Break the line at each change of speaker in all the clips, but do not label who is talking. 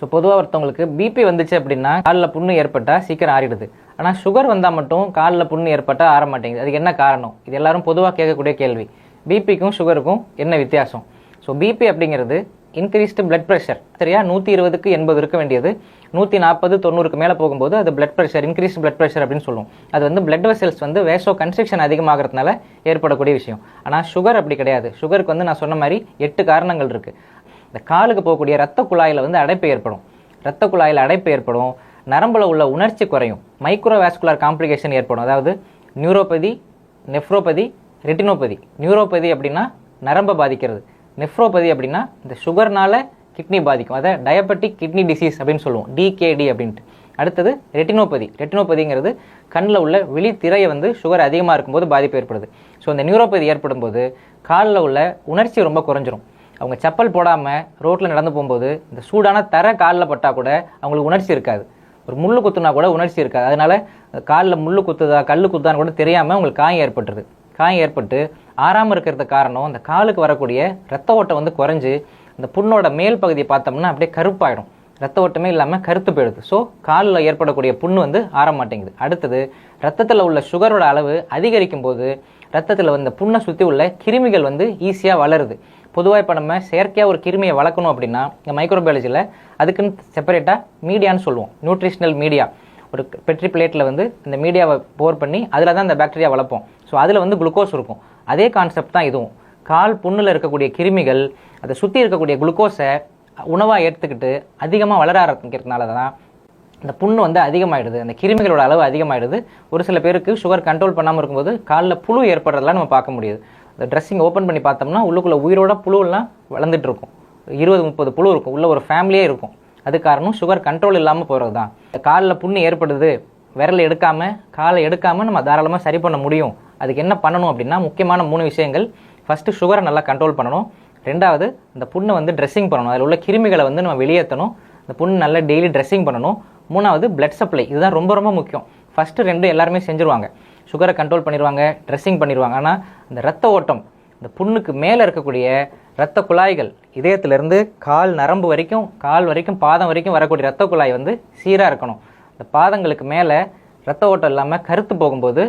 So பொதுவாக ஒருத்தவங்களுக்கு BP வந்துச்சு அப்படின்னா காலில் புண்ணு ஏற்பட்டால் சீக்கிரம் ஆறிடுது. ஆனால் சுகர் வந்தால் மட்டும் காலில் புண்ணு ஏற்பட்டால் ஆற மாட்டேங்குது. அதுக்கு என்ன காரணம்? இது எல்லாரும் பொதுவாக கேட்கக்கூடிய கேள்வி. பிபிக்கும் சுகருக்கும் என்ன வித்தியாசம்? ஸோ பிபி அப்படிங்கிறது இன்க்ரீஸ்டு பிளட் ப்ரெஷர் சரியா? நூற்றி இருபதுக்கு எண்பது இருக்க வேண்டியது. நூற்றி நாற்பது தொண்ணூறுக்கு மேலே போகும்போது அது blood pressure increase blood pressure அப்படின்னு சொல்லுவோம். அது வந்து பிளட் வெசல்ஸ் வந்து வேசோ கன்ஸ்ட்ரக்ஷன் அதிகமாகிறதுனால ஏற்படக்கூடிய விஷயம். ஆனால் சுகர் அப்படி கிடையாது. சுகருக்கு வந்து நான் சொன்ன மாதிரி எட்டு காரணங்கள் இருக்குது இந்த காலுக்கு போகக்கூடிய ரத்த குழாயில் வந்து அடைப்பு ஏற்படும். ரத்த குழாயில் அடைப்பு ஏற்படும். நரம்பில் உள்ள உணர்ச்சி குறையும். மைக்ரோவேஸ்குலர் காம்ப்ளிகேஷன் ஏற்படும். அதாவது நியூரோபதி நெஃப்ரோபதி ரெட்டினோபதி நியூரோபதி அப்படின்னா நரம்பை பாதிக்கிறது. நெஃப்ரோபதி அப்படின்னா இந்த சுகர்னால கிட்னி பாதிக்கும். அதை டயபெட்டிக் கிட்னி டிசீஸ் அப்படின்னு சொல்லுவோம். டிகேடி அப்படின்ட்டு. அடுத்தது ரெட்டினோபதி ரெட்டினோபதிங்கிறது கண்ணில் உள்ள விழித்திரையை வந்து சுகர் அதிகமாக இருக்கும்போது பாதிப்பு ஏற்படுது. ஸோ இந்த நியூரோபதி ஏற்படும் போது காலில் உள்ள உணர்ச்சி ரொம்ப குறைஞ்சிரும். அவங்க செப்பல் போடாமல் ரோட்டில் நடந்து போகும்போது இந்த சூடான தர காலில் பட்டால் கூட அவங்களுக்கு உணர்ச்சி இருக்காது. ஒரு முள்ளு குத்துனா கூட உணர்ச்சி இருக்காது. அதனால காலில் முள்ளு குத்துதா கல் குத்துதான்னு கூட தெரியாமல் உங்களுக்கு காயம் ஏற்பட்டுருது. காயம் ஏற்பட்டு ஆறாமல் இருக்கிறதுக்கு காரணம் அந்த காலுக்கு வரக்கூடிய ரத்த ஓட்டம் வந்து குறைஞ்சி அந்த புண்ணோட மேல் பகுதியை பார்த்தோம்னா அப்படியே கருப்பாயிடும். ரத்த ஓட்டமே இல்லாமல் கருத்து போயிடுது. ஸோ காலில் ஏற்படக்கூடிய புண்ணு வந்து ஆற மாட்டேங்குது அடுத்தது ரத்தத்தில் உள்ள சுகரோட அளவு அதிகரிக்கும் போது ரத்தத்தில் வந்த புண்ணை சுற்றி உள்ள கிருமிகள் வந்து ஈஸியாக வளருது. பொதுவாக இப்போ நம்ம செயற்கையாக ஒரு கிருமியை வளர்க்கணும் அப்படின்னா இந்த மைக்ரோபயாலஜியில் அதுக்குன்னு செப்பரேட்டாக மீடியான்னு சொல்லுவோம். நியூட்ரிஷனல் மீடியா ஒரு பெட்ரி பிளேட்டில் வந்து இந்த மீடியாவை போர் பண்ணி அதில் தான் இந்த பாக்டீரியா வளர்ப்போம். ஸோ அதில் வந்து குளுக்கோஸ் இருக்கும். அதே கான்செப்ட் தான் இதுவும். கால் புண்ணில் இருக்கக்கூடிய கிருமிகள் அதை சுற்றி இருக்கக்கூடிய குளுக்கோஸை உணவாக ஏற்றுக்கிட்டு அதிகமாக வளர ஆரம்பிக்கிறதுனால தான் இந்த புண்ணு வந்து அதிகமாகிடுது அந்த கிருமிகளோட அளவு அதிகமாகிடுது ஒரு சில பேருக்கு சுகர் கண்ட்ரோல் பண்ணாமல் இருக்கும்போது காலில் புழு ஏற்படுறதெல்லாம் நம்ம பார்க்க முடியுது. இந்த ட்ரெஸ்ஸிங் ஓப்பன் பண்ணி பார்த்தோம்னா உள்ளுக்குள்ள உயிரோட புழுவெல்லாம் வளர்ந்துட்டு இருக்கும் இருபது முப்பது புழு இருக்கும். உள்ள ஒரு ஃபேமிலியே இருக்கும். அது காரணம் சுகர் கண்ட்ரோல் இல்லாமல் போகிறது தான் காலில் புண்ணு ஏற்படுது விரல் எடுக்காமல் காலை எடுக்காமல் நம்ம தாராளமாக சரி பண்ண முடியும். அதுக்கு என்ன பண்ணணும் அப்படின்னா முக்கியமான மூணு விஷயங்கள். ஃபஸ்ட்டு சுகரை நல்லா கண்ட்ரோல் பண்ணணும். ரெண்டாவது இந்த புண்ணை வந்து ட்ரெஸ்ஸிங் பண்ணணும். அதில் உள்ள கிருமிகளை வந்து நம்ம வெளியேற்றணும். இந்த புண்ணு நல்லா டெய்லி ட்ரெஸ்ஸிங் பண்ணணும். மூணாவது பிளட் சப்ளை இதுதான் ரொம்ப ரொம்ப முக்கியம். ஃபஸ்ட்டு ரெண்டு எல்லாருமே செஞ்சுருவாங்க. சுகரை கண்ட்ரோல் பண்ணிடுவாங்க ட்ரெஸ்ஸிங் பண்ணிடுவாங்க ஆனால் இந்த ரத்த ஓட்டம் இந்த புண்ணுக்கு மேலே இருக்கக்கூடிய இரத்த குழாய்கள் இதயத்திலேருந்து கால் நரம்பு வரைக்கும் கால் வரைக்கும் பாதம் வரைக்கும் வரக்கூடிய ரத்த குழாய் வந்து சீராக இருக்கணும். இந்த பாதங்களுக்கு மேலே ரத்த ஓட்டம் இல்லாமல் கருத்து போகும்போது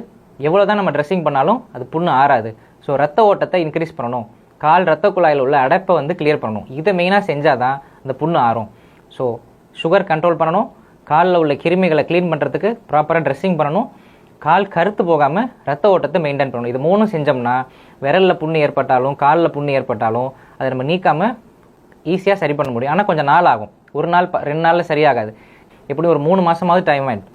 எவ்வளோ தான் நம்ம ட்ரெஸ்ஸிங் பண்ணாலும் அது புண்ணு ஆறாது. ஸோ ரத்த ஓட்டத்தை இன்க்ரீஸ் பண்ணணும். கால் ரத்த குழாயில் உள்ள அடைப்பை வந்து கிளியர் பண்ணணும். இதை மெயினாக செஞ்சால் தான் இந்த புண்ணு ஆறும். ஸோ சுகர் கண்ட்ரோல் பண்ணணும். காலில் உள்ள கிருமிகளை க்ளீன் பண்ணுறதுக்கு ப்ராப்பராக ட்ரெஸ்ஸிங் பண்ணணும். கால் கருத்து போகாமல் ரத்த ஓட்டத்தை மெயின்டைன் பண்ணணும். இது மூணும் செஞ்சோம்னா விரலில் புண்ணு ஏற்பட்டாலும் காலில் புண்ணு ஏற்பட்டாலும் அதை நம்ம நீக்காமல் ஈஸியாக சரி பண்ண முடியும். ஆனால் கொஞ்சம் நாள் ஆகும். ஒரு நாள் ரெண்டு நாளில் சரியாகாது. எப்படி ஒரு மூணு மாதமாவது டைம் ஆகிடும்